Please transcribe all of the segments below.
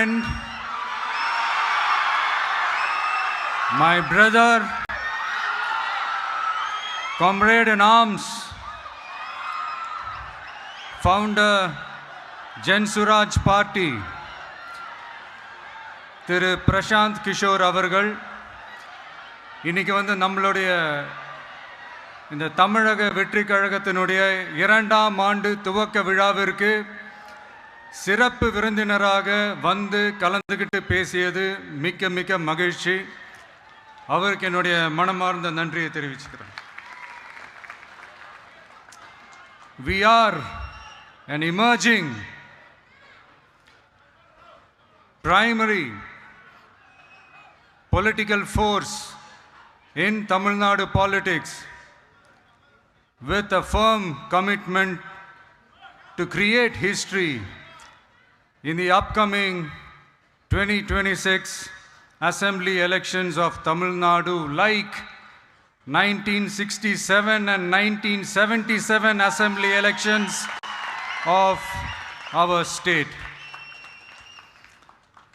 friend, my brother, comrade in arms, founder, Jan Suraj Party, திரு பிரசாந்த் கிஷோர் அவர்கள் இன்னைக்கு வந்து நம்மளுடைய இந்த தமிழக வெற்றி கழகத்தினுடைய இரண்டாம் ஆண்டு துவக்க விழாவிற்கு சிறப்பு விருந்தினராக வந்து கலந்துக்கிட்டு பேசியது மிக்க மிக்க மகிழ்ச்சி அவருக்கு என்னுடைய மனமார்ந்த நன்றியை தெரிவிச்சுக்கிறேன் We are an emerging primary political force in Tamil Nadu politics with a firm commitment to create history in the upcoming 2026 assembly elections of Tamil Nadu like 1967 and 1977 assembly elections of our state.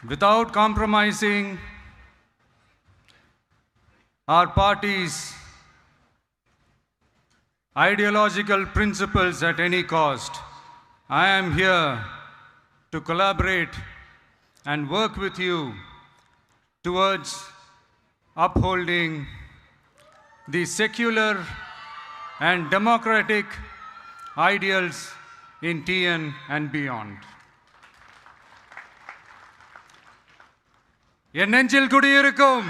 Without compromising our party's ideological principles at any cost, I am here to collaborate and work with you towards upholding the secular and democratic ideals in TN and beyond. என் நெஞ்சில் குடியிருக்கும்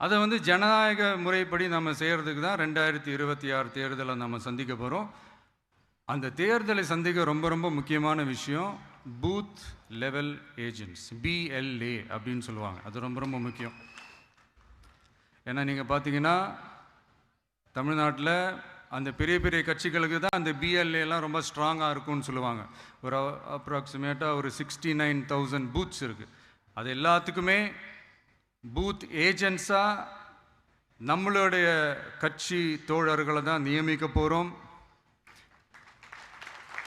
அதை வந்து ஜனநாயக முறைப்படி நம்ம செய்கிறதுக்கு தான் ரெண்டாயிரத்தி இருபத்தி ஆறு தேர்தலை நம்ம சந்திக்க போகிறோம் அந்த தேர்தலை சந்திக்க ரொம்ப ரொம்ப முக்கியமான விஷயம் பூத் லெவல் ஏஜென்ட்ஸ் பிஎல்ஏ அப்படின்னு சொல்லுவாங்க. அது ரொம்ப ரொம்ப முக்கியம். ஏன்னா நீங்கள் பார்த்தீங்கன்னா தமிழ்நாட்டில் அந்த பெரிய பெரிய கட்சிகளுக்கு தான் அந்த பிஎல்ஏலாம் ரொம்ப ஸ்ட்ராங்காக இருக்கும்னு சொல்லுவாங்க. ஒரு அப்ராக்சிமேட்டாக ஒரு சிக்ஸ்டி நைன் தௌசண்ட் பூத்ஸ் இருக்குது அது எல்லாத்துக்குமே பூத் ஏஜென்ட்ஸாக நம்மளுடைய கட்சி தோழர்களை தான் நியமிக்க போகிறோம்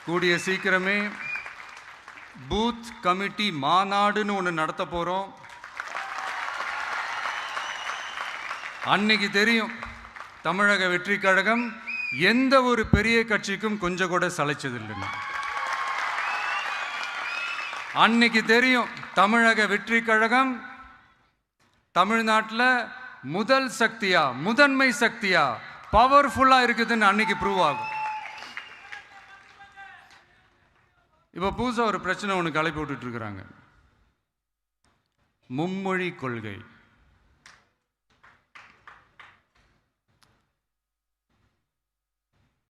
கூடிய சீக்கிரமே பூத் கமிட்டி மாநாடுன்னு ஒன்று நடத்த போகிறோம் அன்னைக்கு தெரியும் தமிழக வெற்றி கழகம் எந்த ஒரு பெரிய கட்சிக்கும் கொஞ்சம் கூட சளைச்சதில்லைன்னு. அன்னைக்கு தெரியும் தமிழக வெற்றி கழகம் தமிழ்நாட்டில் முதல் சக்தியா முதன்மை சக்தியா பவர்ஃபுல்லா இருக்குதுன்னு அன்னைக்கு ப்ரூவ் ஆகும். இப்போ புதுசாக ஒரு பிரச்சனை ஒன்று கிளப்பி விட்டுட்டு இருக்கிறாங்க மும்மொழி கொள்கை.